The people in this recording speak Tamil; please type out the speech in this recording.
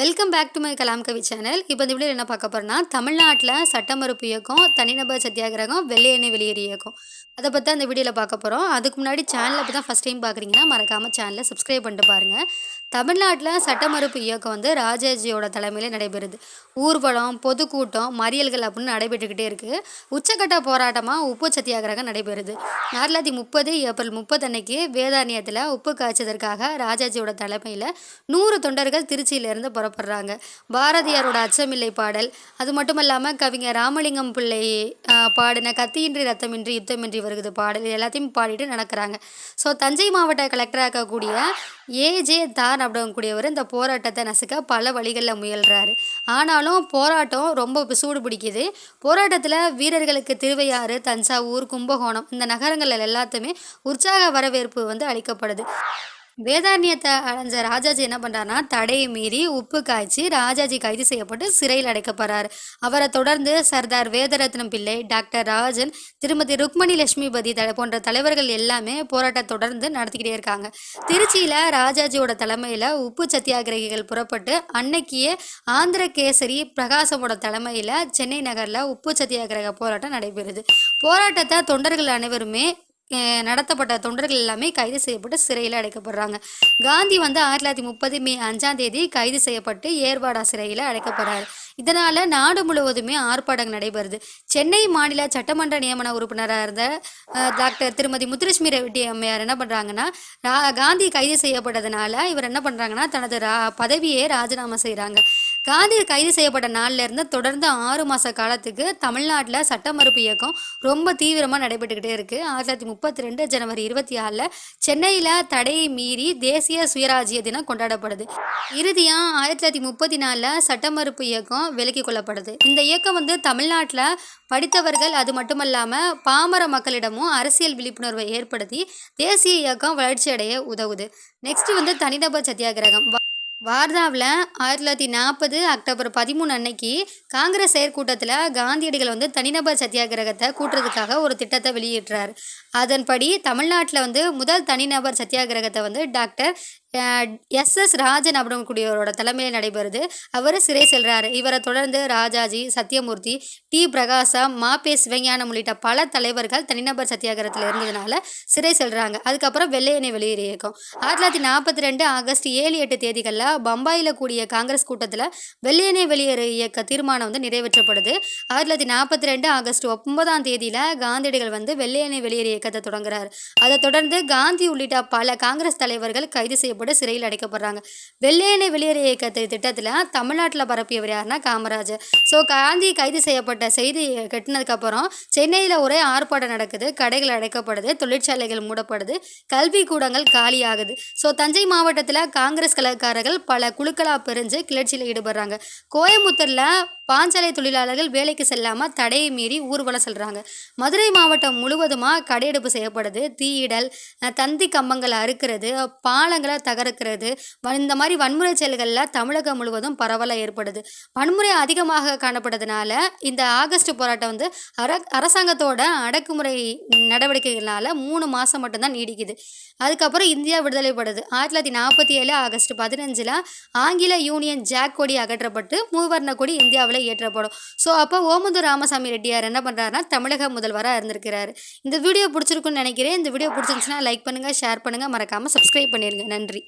Welcome back to my Kalam Kavi channel இப்போ இந்த வீடியோ என்ன பார்க்க போகிறோன்னா தமிழ்நாட்டில் சட்ட மறுப்பு இயக்கம் தனிநபர் சத்தியாகிரகம் வெள்ளை எண்ணெய் வெளியேறு இயக்கம். அதை பற்றி அந்த வீடியோவில் பார்க்க போகிறோம் அதுக்கு முன்னாடி சேனலை இப்போ தான் ஃபஸ்ட் டைம் பார்க்குறீங்கன்னா மறக்காமல் சேனலை சப்ஸ்கிரைப் பண்ணிட்டு பாருங்கள் தமிழ்நாட்டில் சட்ட மறுப்பு இயக்கம் வந்து ராஜாஜியோட தலைமையில் நடைபெறுது. ஊர்வலம் பொதுக்கூட்டம் மறியல்கள் அப்படின்னு நடைபெற்றுக்கிட்டே இருக்குது உச்சக்கட்ட போராட்டமாக உப்பு சத்தியாகிரகம் நடைபெறுது. ஆயிரத்தி தொள்ளாயிரத்தி முப்பது ஏப்ரல் முப்பது அன்னைக்கு வேதானியத்தில் உப்பு காய்ச்சதற்காக ராஜாஜியோட தலைமையில் நூறு தொண்டர்கள் திருச்சியிலேருந்து புறப்படுறாங்க பாரதியாரோட அச்சமில்லை பாடல். அது மட்டும் இல்லாமல் கவிஞர் ராமலிங்கம் பிள்ளை பாடின கத்தியின்றி ரத்தமின்றி யுத்தமின்றி வருகுது பாடல். எல்லாத்தையும் பாடிட்டு நடக்கிறாங்க. ஸோ தஞ்சை மாவட்ட கலெக்டராக இருக்கக்கூடிய ஏஜே தான் அப்படிங்கக்கூடியவர் இந்த போராட்டத்தை நசுக்க பல வழிகளில் முயல்கிறாரு ஆனாலும் போராட்டம் ரொம்ப சூடு பிடிக்குது. போராட்டத்தில் வீரர்களுக்கு திருவையாறு தஞ்சாவூர் கும்பகோணம் இந்த நகரங்கள் எல்லாத்துமே உற்சாக வரவேற்பு வந்து அளிக்கப்படுது. வேதாரண்யத்தை அடைஞ்ச ராஜாஜி என்ன பண்ணுறாருனா தடையை மீறி உப்பு காய்ச்சி ராஜாஜி கைது செய்யப்பட்டு சிறையில் அடைக்கப்படுறார் அவரை தொடர்ந்து சர்தார் வேதரத்னம் பிள்ளை டாக்டர் ராஜன் திருமதி ருக்மணி லட்சுமிபதி போன்ற தலைவர்கள் எல்லாமே போராட்டத்தை தொடர்ந்து நடத்திக்கிட்டே இருக்காங்க. திருச்சியில் ராஜாஜியோட தலைமையில் உப்பு சத்தியாகிரகிகள் புறப்பட்டு அன்னைக்கியே ஆந்திர கேசரி பிரகாசமோட தலைமையில் சென்னை நகரில் உப்பு சத்தியாகிரக போராட்டம் நடைபெறுது. போராட்டத்தை தொண்டர்கள் அனைவருமே நடத்தப்பட்ட தொண்டர்கள் எல்லாமே கைது செய்யப்பட்டு சிறையில் அடைக்கப்படுறாங்க. காந்தி வந்து ஆயிரத்தி தொள்ளாயிரத்தி முப்பது மே அஞ்சாம் தேதி கைது செய்யப்பட்டு ஏர்வாடா சிறையில் அடைக்கப்படுறாரு. இதனால் நாடு முழுவதுமே ஆர்ப்பாட்டங்கள் நடைபெறுது. சென்னை மாநில சட்டமன்ற நியமன உறுப்பினராக இருந்த டாக்டர் திருமதி முத்துலட்சுமி ரெட்டி அம்மையார் என்ன பண்ணுறாங்கன்னா காந்தி கைது செய்யப்பட்டதுனால இவர் என்ன பண்ணுறாங்கன்னா தனது ரா பதவியை ராஜினாமா செய்கிறாங்க காந்தி கைது செய்யப்பட்ட நாள்ல இருந்து தொடர்ந்து ஆறு மாத காலத்துக்கு தமிழ்நாட்டில் சட்ட மறுப்பு இயக்கம் ரொம்ப தீவிரமாக நடைபெற்றுக்கிட்டே இருக்குது ஆயிரத்தி தொள்ளாயிரத்தி முப்பத்தி ரெண்டு ஜனவரி இருபத்தி ஆறில் சென்னையில் தடையை மீறி தேசிய சுயராஜ்ய தினம் கொண்டாடப்படுது. இறுதியாக ஆயிரத்தி தொள்ளாயிரத்தி முப்பத்தி நாலில் சட்ட மறுப்பு இயக்கம் விலக்கிக் கொள்ளப்படுது. இந்த இயக்கம் வந்து தமிழ்நாட்டில் படித்தவர்கள் அது மட்டுமல்லாமல் பாமர மக்களிடமும் அரசியல் விழிப்புணர்வை ஏற்படுத்தி தேசிய இயக்கம் வளர்ச்சியடைய உதவுது. நெக்ஸ்ட் வந்து தனிநபர் சத்தியாகிரகம். வார்தாவில் ஆயிரத்தி தொள்ளாயிரத்தி நாற்பது அக்டோபர் பதிமூணு அன்னைக்கு காங்கிரஸ் செயற்கூட்டத்தில் காந்தியடிகள் வந்து தனிநபர் சத்தியாகிரகத்தை கூட்டுறதுக்காக ஒரு திட்டத்தை வெளியிடுறார். அதன்படி தமிழ்நாட்டில் வந்து முதல் தனிநபர் சத்தியாகிரகத்தை வந்து டாக்டர் எஸ் எஸ் ராஜன் அப்படிங்கக்கூடியவரோட தலைமையில் நடைபெறுது. அவர் சிறை செல்கிறார் இவரை தொடர்ந்து ராஜாஜி சத்யமூர்த்தி டி. பிரகாசம் மாப்பே சிவஞானம் உள்ளிட்ட பல தலைவர்கள் தனிநபர் சத்தியாகிரகத்தில் இருந்ததுனால சிறை செல்கிறாங்க அதுக்கப்புறம் வெள்ளையனை வெளியேறு இயக்கம் ஆயிரத்தி தொள்ளாயிரத்தி நாற்பத்தி ரெண்டு ஆகஸ்ட் ஏழு எட்டு தேதிகளில் பம்பாயில் கூடிய காங்கிரஸ் கூட்டத்தில் வெள்ளையனை வெளியேறு இயக்க தீர்மானம் வந்து நிறைவேற்றப்படுது. ஆயிரத்தி தொள்ளாயிரத்தி நாற்பத்தி ரெண்டு ஆகஸ்ட் ஒன்பதாம் தேதியில் காந்தியடிகள் வந்து வெள்ளையனை வெளியேறு இயக்கத்தை தொடங்குறார். அதை தொடர்ந்து காந்தி உள்ளிட்ட பல காங்கிரஸ் தலைவர்கள் கைது செய்யப்பட்டு சிறையில் அடைக்கப்படுறாங்க. வெள்ளையனை வெளியேறு இயக்கத்தை திட்டத்தில் தமிழ்நாட்டில் பரப்பியவர் யாருன்னா காமராஜர் ஸோ காந்தி கைது செய்யப்பட்ட செய்தி கட்டினதுக்கப்புறம் சென்னையில் ஒரே ஆர்ப்பாட்டம் நடக்குது. கடைகள் அடைக்கப்படுது தொழிற்சாலைகள் மூடப்படுது கல்வி கூடங்கள் காலியாகுது. ஸோ தஞ்சை மாவட்டத்தில் காங்கிரஸ் கலக்காரர்கள் பல குழுக்களாக பிரிஞ்சு கிளர்ச்சியில் ஈடுபடுறாங்க. கோயம்புத்தூரில் பாஞ்சாலை தொழிலாளர்கள் வேலைக்கு செல்லாமல் தடையை மீறி ஊர்வலம் செல்கிறாங்க மதுரை மாவட்டம் முழுவதுமாக கடையெடுப்பு செய்யப்படுது. தீயிடல் தந்தி கம்பங்களை அறுக்கிறது பாலங்களை தகர்க்கிறது. இந்த மாதிரி வன்முறை செயல்களில் தமிழகம் முழுவதும் பரவலாக ஏற்படுது. வன்முறை அதிகமாக காணப்படுறதுனால இந்த ஆகஸ்ட் போராட்டம் வந்து அர அரசாங்கத்தோட அடக்குமுறை நடவடிக்கைகளால் மூணு மாதம் மட்டும்தான் நீடிக்குது. அதுக்கப்புறம் இந்தியா விடுதலைப்படுது ஆயிரத்தி தொள்ளாயிரத்தி நாற்பத்தி ஏழு ஆகஸ்ட் பதினஞ்சில் ஆங்கில யூனியன் ஜாக் கொடி அகற்றப்பட்டு மூவர்ண கொடி இந்தியாவில் ஏற்றப்படும் ஸோ அப்போ ஓமந்தூர் ராமசாமி ரெட்டியார் என்ன பண்ணுறாருன்னா தமிழக முதல்வராக இருந்திருக்கிறாரு. இந்த வீடியோ பிடிச்சிருக்குன்னு நினைக்கிறேன். இந்த வீடியோ பிடிச்சிருந்துச்சுன்னா லைக் பண்ணுங்கள் ஷேர் பண்ணுங்கள் மறக்காமல் சப்ஸ்கிரைப் பண்ணிடுங்க நன்றி.